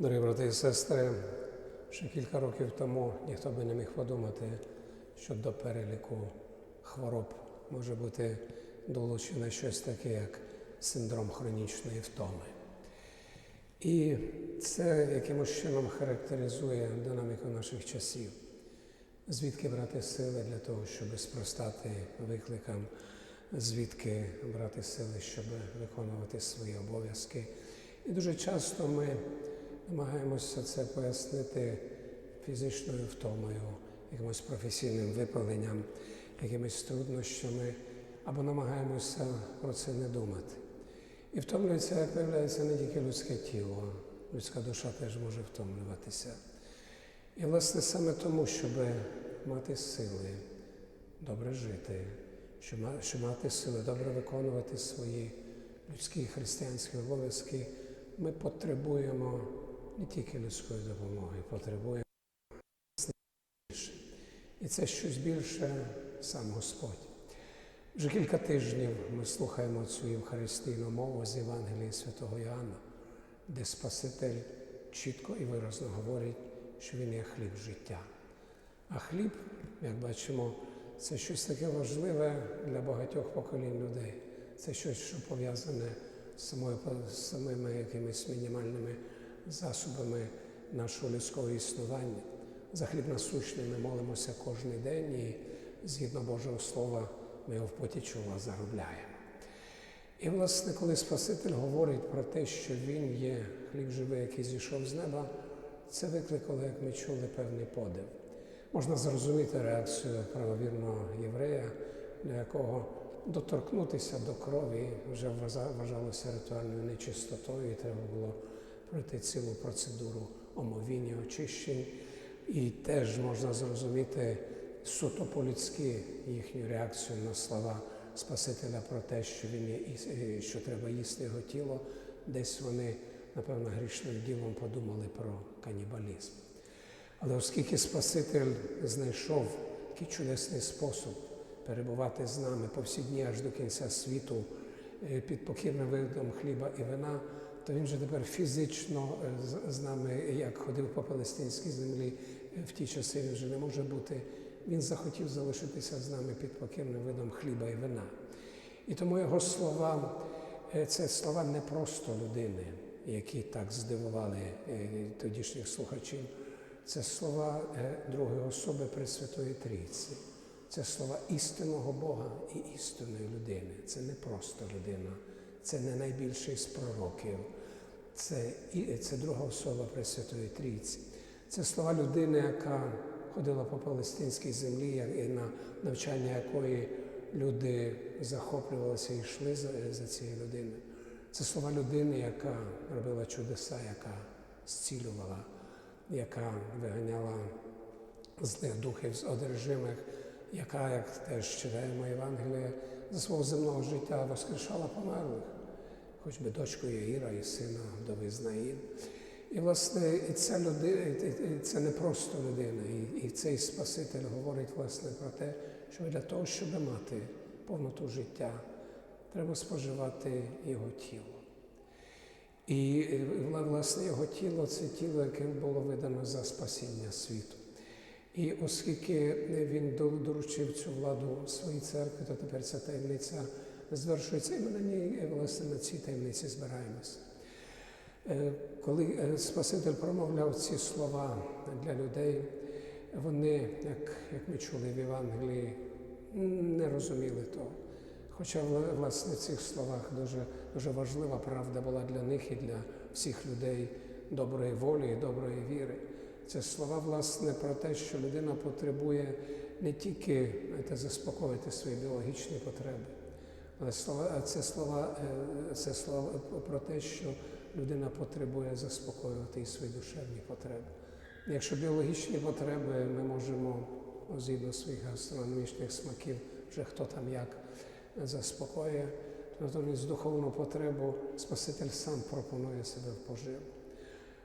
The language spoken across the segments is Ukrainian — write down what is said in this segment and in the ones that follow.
Дорогі брати і сестри, ще кілька років тому ніхто би не міг подумати, що до переліку хвороб може бути долучене щось таке, як синдром хронічної втоми. І це якимось чином характеризує динаміку наших часів. Звідки брати сили для того, щоб спростати викликам, звідки брати сили, щоб виконувати свої обов'язки. І дуже часто ми намагаємося це пояснити фізичною втомою, якимось професійним випаленням, якимись труднощами, або намагаємося про це не думати. І втомлюється, як виявляється, не тільки людське тіло, людська душа теж може втомлюватися. І, власне, саме тому, щоб мати сили добре жити, щоб мати сили добре виконувати свої людські християнські обов'язки, ми потребуємо не тільки людської допомоги, потребуємо більше. І це щось більше сам Господь. Вже кілька тижнів ми слухаємо цю Євхаристійну мову з Євангелії святого Іоанна, де Спаситель чітко і виразно говорить, що Він є хліб життя. А хліб, як бачимо, це щось таке важливе для багатьох поколінь людей. Це щось, що пов'язане з самими якимись мінімальними засобами нашого людського існування. За хліб насущний ми молимося кожен день і згідно Божого Слова ми його в поті чола заробляємо. І, власне, коли Спаситель говорить про те, що Він є хліб живий, який зійшов з неба, це викликало, як ми чули, певний подив. Можна зрозуміти реакцію правовірного єврея, для якого доторкнутися до крові вже вважалося ритуальною нечистотою, і треба було пройти цілу процедуру омовіння, очищень. І теж можна зрозуміти суто по-людськи їхню реакцію на слова Спасителя про те, що він є, що треба їсти його тіло. Десь вони, напевно, грішним ділом подумали про канібалізм. Але оскільки Спаситель знайшов такий чудесний спосіб перебувати з нами по всі дні аж до кінця світу під покірним видом хліба і вина, то він вже тепер фізично з нами, як ходив по палестинській землі в ті часи, він вже не може бути. Він захотів залишитися з нами під покірним видом хліба і вина. І тому його слова це слова не просто людини, які так здивували тодішніх слухачів. Це слова другої особи Пресвятої Трійці. Це слова істинного Бога і істинної людини. Це не просто людина, це не найбільший з пророків. Це, це друга особа Пресвятої Трійці. Це слова людини, яка ходила по палестинській землі, і на навчання якої люди захоплювалися і йшли за, за цією людиною. Це слова людини, яка робила чудеса, яка зцілювала, яка виганяла злих духів з одержимих, яка, як теж читаємо Євангеліє, за свого земного життя воскрешала померлих, хоч би дочку Яїра і сина вдови Знаїн. І, власне, і ця людина, це не просто людина. І, і цей Спаситель говорить власне про те, що для того, щоб мати повноту життя, треба споживати його тіло. І, власне, його тіло це тіло, яке було видано за спасіння світу. І оскільки він доручив цю владу своїй церкві, то тепер ця таємниця звершується, і ми на ній, власне, на цій таємниці збираємося. Коли Спаситель промовляв ці слова для людей, вони, як як ми чули в Євангелії, не розуміли того. Хоча, власне, в цих словах дуже, дуже важлива правда була для них і для всіх людей доброї волі і доброї віри. Це слова, власне, про те, що людина потребує не тільки знаєте, заспокоїти свої біологічні потреби, але слова, це слова, це слова про те, що людина потребує заспокоювати і свої душевні потреби. Якщо біологічні потреби ми можемо, згідно своїх гастрономічних смаків, вже хто там як заспокоює, то натомість духовну потребу Спаситель сам пропонує себе в поживу.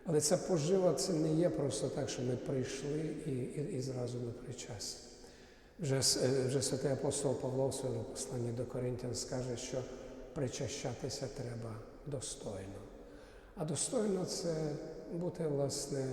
Але ця пожива це не є просто так, що ми прийшли і і, і зразу ми причасні. Вже, вже святий апостол Павло в своєму посланні до Коринтян скаже, що причащатися треба достойно. А достойно це бути власне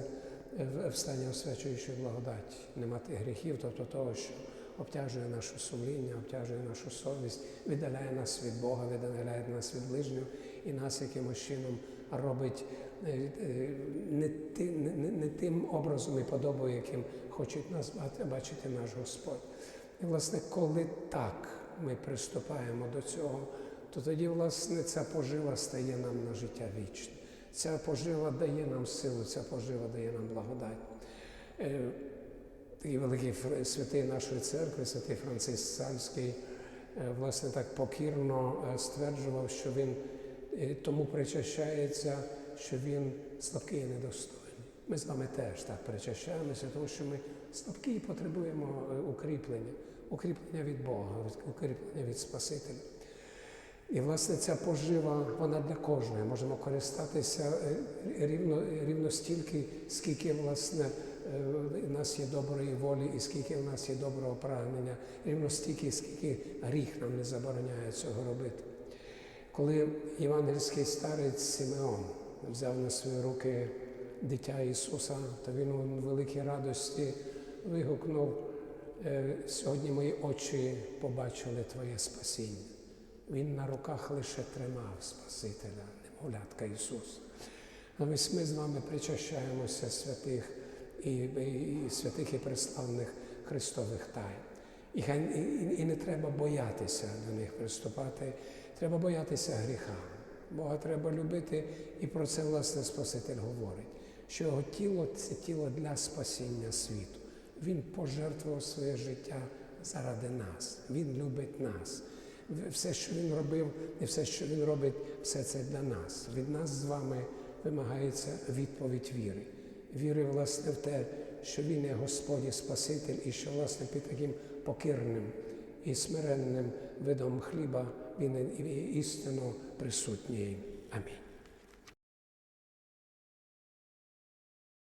в- в стані освячуючої благодаті, не мати гріхів, тобто того, що обтяжує наше сумління, обтяжує нашу совість, віддаляє нас від Бога, віддаляє нас від ближнього і нас якимось чином робить е, е, не, ти, не, не- тим образом і подобою, яким хочуть нас бачити наш Господь. І, власне, коли так ми приступаємо до цього, то тоді, власне, ця пожива стає нам на життя вічне. Ця пожива дає нам силу, ця пожива дає нам благодать. Е, Такий великий святий нашої церкви, святий Франциск Сальський, е, власне, так покірно е, стверджував, що він е, тому причащається, що він слабкий і недостойний. Ми з вами теж так причащаємося, тому що ми слабкі і потребуємо е, укріплення, укріплення від Бога, укріплення від Спасителя. І власне ця пожива, вона для кожної. Можемо користатися е, рівно, рівно стільки, скільки власне е, в нас є доброї волі і скільки в нас є доброго прагнення, рівно стільки, скільки гріх нам не забороняє цього робити. Коли євангельський старець Симеон взяв на свої руки дитя Ісуса, то він у великій радості вигукнув: «Е, сьогодні мої очі побачили Твоє спасіння. Він на руках лише тримав Спасителя, немовлятка Ісуса. А ось ми з вами причащаємося святих і, і, і святих і преславних Христових тайн. І, і, і не треба боятися до них приступати, треба боятися гріха. Бога треба любити, і про це власне Спаситель говорить, що його тіло це тіло для спасіння світу. Він пожертвував своє життя заради нас. Він любить нас. Все, що він робив, і все, що він робить, все це для нас. Від нас з вами вимагається відповідь віри. Віри, власне, в те, що він є Господь і Спаситель, і що, власне, під таким покірним і смиренним видом хліба він істинно присутній. Амінь.